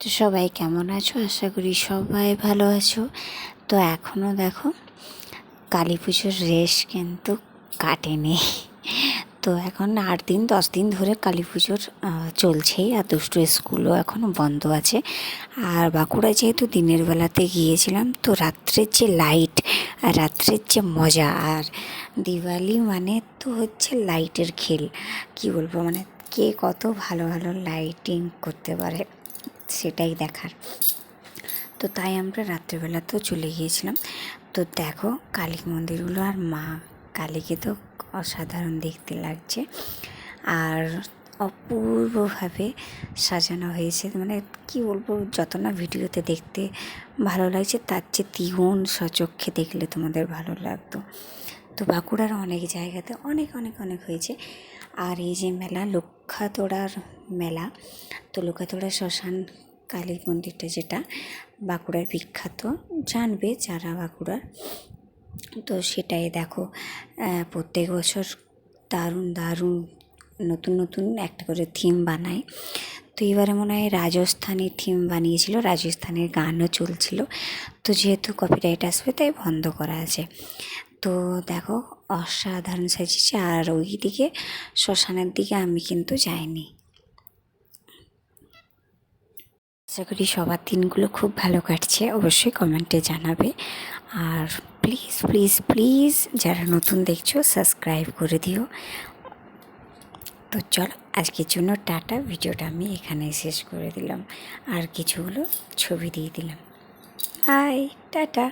তো সবাই কেমন আছো? আশা করি সবাই ভালো আছো। তো এখনও দেখো, কালী পুজোর রেশ কিন্তু কাটেনি। তো এখন আট দিন, দশ দিন ধরে কালী পুজোর চলছেই আর দুষ্টু স্কুলও এখনও বন্ধ আছে। আর বাঁকুড়া যেহেতু দিনের বেলাতে গিয়েছিলাম, তো রাত্রের যে লাইট আর রাত্রের যে মজা, আর দিওয়ালি মানে তো হচ্ছে লাইটের খেল। কি বলব? মানে কে কত ভালো ভালো লাইটিং করতে পারে। সেটাই দেখার। তো তাই আমরা রাত্রেবেলাতেও চলে গিয়েছিলাম। তো দেখো কালী মন্দিরগুলো আর মা, কালীকে তো অসাধারণ দেখতে লাগছে। আর অপূর্বভাবে সাজানো হয়েছে। মানে কি বলব, যত না ভিডিওতে দেখতে ভালো লাগছে, তার চেয়ে দ্বিগুণ সচক্ষে দেখলে তোমাদের ভালো লাগতো। তো বাঁকুড়ার অনেক জায়গাতে অনেক অনেক অনেক হয়েছে। আর এই যে মেলা লক্ষাতোড়ার মেলা, তো লক্ষাতোড়া শ্মশান কালী মন্দিরটা যেটা, বাঁকুড়ার বিখ্যাত, জানবে যারা বাঁকুড়ার। তো সেটাই দেখো প্রত্যেক বছর দারুণ দারুণ, নতুন নতুন একটা করে থিম বানায়। তো এবারে মনে হয় রাজস্থানী থিম বানিয়েছিল, রাজস্থানের গানও চলছিল। তো যেহেতু কপিরাইট আসবে, তাই বন্ধ করা আছে। তো দেখো, অসাধারণ সাজিয়েছে। আর ওই দিকে শ্মশানের দিকে আমি কিন্তু যাইনি। আশা করি সবার দিনগুলো খুব ভালো কাটছে। অবশ্যই কমেন্টে জানাবে। আর প্লিজ প্লিজ প্লিজ যারা নতুন দেখছ, সাবস্ক্রাইব করে দিও। তো চলো, আজকের জন্য টাটা। ভিডিওটা আমি এখানে শেষ করে দিলাম। আর কিছুগুলো ছবি দিয়ে দিলাম। Bye, tata.